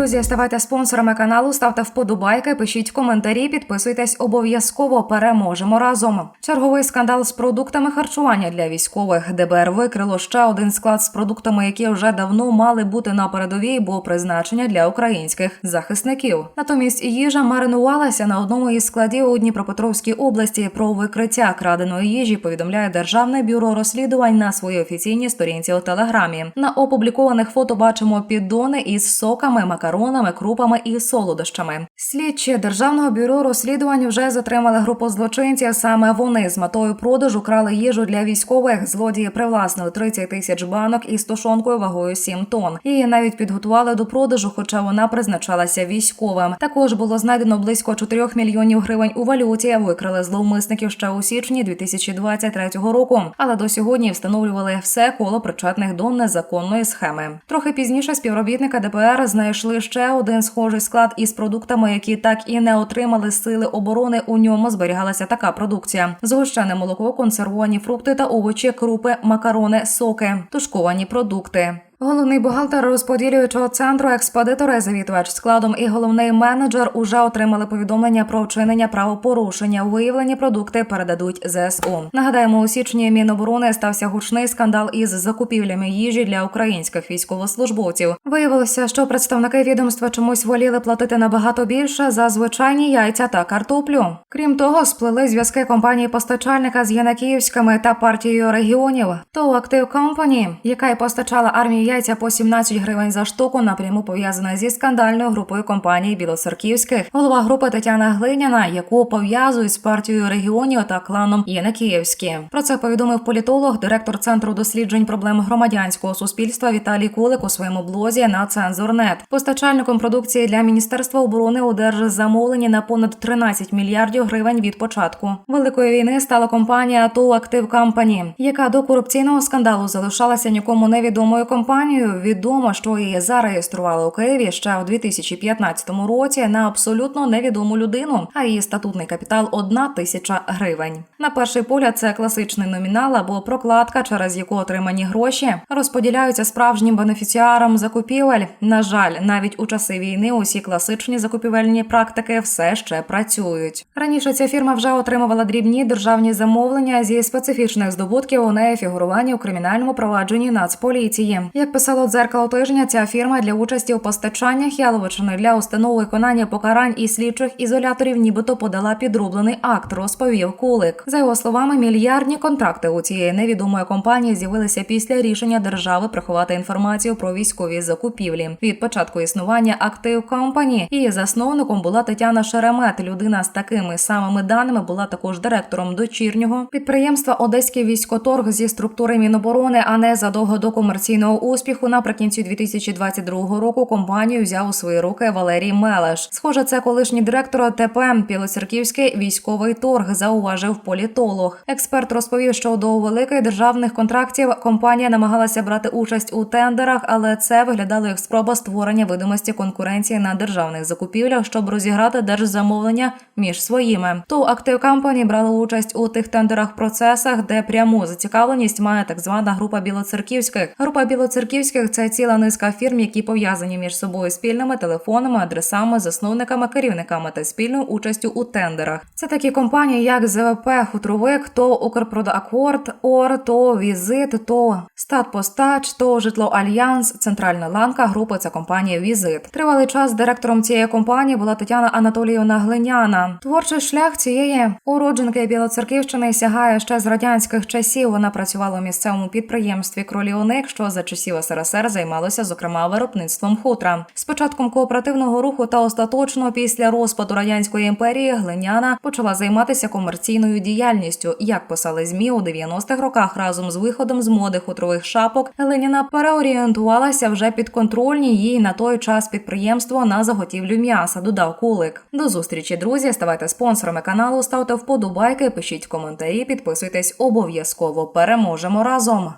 Друзі, ставайте спонсорами каналу, ставте вподобайки, пишіть коментарі, підписуйтесь обов'язково. Переможемо разом. Черговий скандал з продуктами харчування для військових. ДБР викрило ще один склад з продуктами, які вже давно мали бути на передовій, бо призначення для українських захисників. Натомість їжа маринувалася на одному із складів у Дніпропетровській області. Про викриття краденої їжі повідомляє Державне бюро розслідувань на своїй офіційній сторінці у телеграмі. На опублікованих фото бачимо піддони із соками, макаронами, крупами і солодощами. Слідчі державного бюро розслідувань вже затримали групу злочинців. Саме вони з метою продажу крали їжу для військових. Злодії привласнили 30 тисяч банок із тушонкою вагою 7 тонн. Її навіть підготували до продажу, хоча вона призначалася військовим. Також було знайдено близько 4 мільйонів гривень у валюті. Викрили зловмисників ще у січні 2023 року. Але до сьогодні встановлювали все коло причетних до незаконної схеми. Трохи пізніше співробітника ДПР знайшли ще один схожий склад із продуктами, які так і не отримали сили оборони. У ньому зберігалася така продукція: згущене молоко, консервовані фрукти та овочі, крупи, макарони, соки, тушковані продукти. Головний бухгалтер розподілюючого центру, експедитори, завідувач складом і головний менеджер уже отримали повідомлення про вчинення правопорушення. Виявлені продукти передадуть ЗСУ. Нагадаємо, у січні Міноборони стався гучний скандал із закупівлями їжі для українських військовослужбовців. Виявилося, що представники відомства чомусь воліли платити набагато більше за звичайні яйця та картоплю. Крім того, сплели зв'язки компанії постачальника з Янакіївськими та партією регіонів. То Актив Компані, яка й постачала армії яйця по 17 гривень за штуку, напряму пов'язана зі скандальною групою компаній Білоцерківських. Голова групи Тетяна Глиняна, яку пов'язують з партією регіонів та кланом Янакіївські. Про це повідомив політолог, директор центру досліджень проблем громадянського суспільства Віталій Кулик у своєму блозі на Цензорнет. Постачальником продукції для міністерства оборони одержить замовлення на понад 13 мільярдів гривень від початку великої війни. Стала компанія ТОВ Актив Компані, яка до корупційного скандалу залишалася нікому невідомою компанією. Відомо, що її зареєстрували у Києві ще у 2015 році на абсолютно невідому людину, а її статутний капітал одна тисяча гривень. На перший погляд, це класичний номінал або прокладка, через яку отримані гроші розподіляються справжнім бенефіціарам закупівель. На жаль, навіть у часи війни усі класичні закупівельні практики все ще працюють. Раніше ця фірма вже отримувала дрібні державні замовлення зі специфічних здобутків. У неї фігурування у кримінальному провадженні Нацполіції. Як писало дзеркало тижня, ця фірма для участі у постачаннях яловичини для установ виконання покарань і слідчих ізоляторів, нібито подала підроблений акт, розповів Кулик. За його словами, мільярдні контракти у цієї невідомої компанії з'явилися після рішення держави приховати інформацію про військові закупівлі. Від початку існування актив компанії її засновником була Тетяна Шеремет. Людина з такими самими даними була також директором дочірнього підприємства Одеський військоторг зі структури Міноборони. А незадовго до комерційного успіху наприкінці 2022 року компанію взяв у свої руки Валерій Мелеш. Схоже, це колишній директор ОТП Білоцерківський військовий торг, зауважив політолог. Експерт розповів, що до великих державних контрактів компанія намагалася брати участь у тендерах, але це виглядало як спроба створення видимості конкуренції на державних закупівлях, щоб розіграти держзамовлення між своїми. То актив компанії брали участь у тих тендерах процесах, де пряму зацікавленість має так звана група білоцерківських. Група білоцерківських це ціла низка фірм, які пов'язані між собою спільними телефонами, адресами, засновниками, керівниками та спільною участю у тендерах. Це такі компанії, як ЗВП, Хутровик, то Укрпродакорд, ОР, то Візит, то Статпостач, то Житло Альянс, Центральна ланка групи це компанія Візит. Тривалий час директором цієї компанії була Тетяна Анатоліївна Глиняна. Творчий шлях цієї уродженки Білоцерківщини сягає ще з радянських часів. Вона працювала у місцевому підприємстві Кроліоник, що за часів СРСР займалося зокрема виробництвом хутра. З початком кооперативного руху та остаточно після розпаду радянської імперії Глиняна почала займатися комерційною діяльністю. Як писали змі у 90-х роках разом з виходом з моди хутрових шапок, Глиняна переорієнтувалася вже під контрольні їй на той час підприємство на заготівлю м'яса. Додав Кулик. До зустрічі, друзі. Ставайте спонсорами каналу, ставте вподобайки, пишіть коментарі, підписуйтесь обов'язково. Переможемо разом.